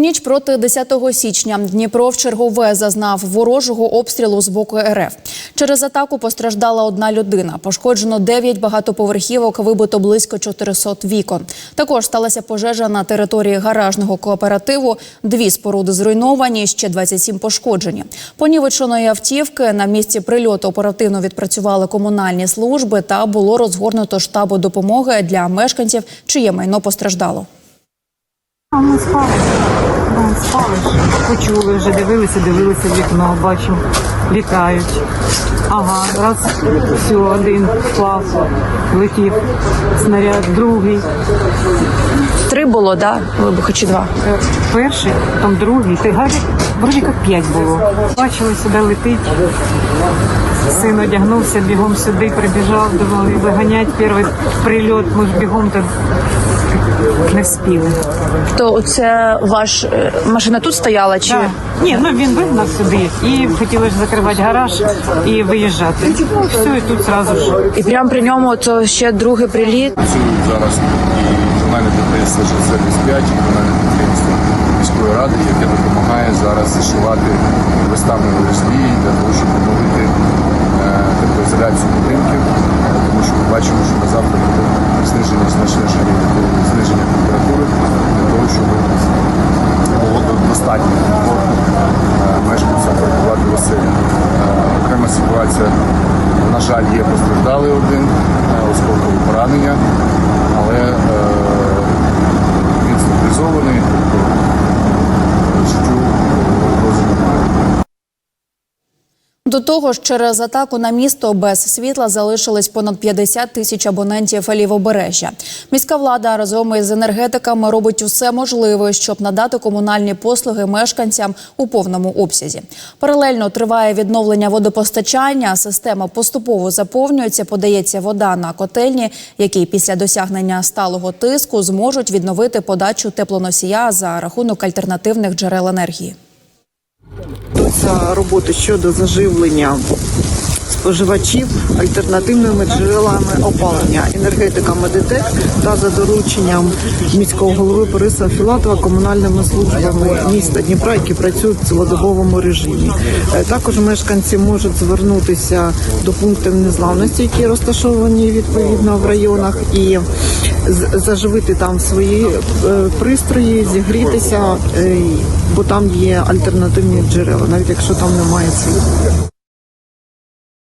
ніч проти 10 січня Дніпро в чергове зазнав ворожого обстрілу з боку РФ. Через атаку постраждала одна людина. Пошкоджено 9 багатоповерхівок, вибито близько 400 вікон. Також сталася пожежа на території гаражного кооперативу. Дві споруди зруйновані, ще 27 пошкоджені. Понівеченої автівки на місці прильоту оперативно відпрацювали комунальні служби та було розгорнуто штабу допомоги для мешканців, чиє майно постраждало. А ми спали. Да, спали. Почули вже, дивилися, дивилися в вікно, бачимо, літають. Ага, раз, все, один впав, летів снаряд, другий, Три було, да? Вибухи чи два? е, перший, там другий, ти гаді, вроді як п'ять було. Бачили, сюди летить. Син одягнувся, бігом сюди, прибіжав, думали, виганять перший прильот, ми ж бігом то не вспіли. То це ваш е, машина тут стояла чи Так. Ні, ну він вигнав сюди і хотіли ж закривати гараж і виїжджати. Ну все, і тут зразу ж. і прямо при ньому то ще другий приліт. працюють зараз і комунальне підприємство «Сервіс 5 і комунальне підприємство міської ради, яке допомагає зараз зашивати виставні ОСБ для того, щоб відновити е, теплоізоляцію будинків, Е, тому що ми бачимо, що на завтра буде зниження значне зниження температури для того, щоб було достатньо комфортно е, мешканцям працювати в оселі. Е, Окрема ситуація, жаль, є постраждалий один, е, осколкові поранення, але е, він стабілізований, тобто життю угрози немає. До того ж, через атаку на місто без світла залишились понад 50 тисяч абонентів лівобережжя. Міська влада разом із енергетиками робить усе можливе, щоб надати комунальні послуги мешканцям у повному обсязі. Паралельно триває відновлення водопостачання. Система поступово заповнюється. Подається вода на котельні, які після досягнення сталого тиску зможуть відновити подачу теплоносія за рахунок альтернативних джерел енергії. Ведуться роботи щодо заживлення споживачів альтернативними джерелами опалення енергетика Медитек та за дорученням міського голови Бориса Філатова комунальними службами міста Дніпра, які працюють в цілодобовому режимі. Е, Також мешканці можуть звернутися до пунктів незламності, які розташовані відповідно в районах, і заживити там свої е, пристрої, зігрітися, е, бо там є альтернативні джерела, навіть якщо там немає світла.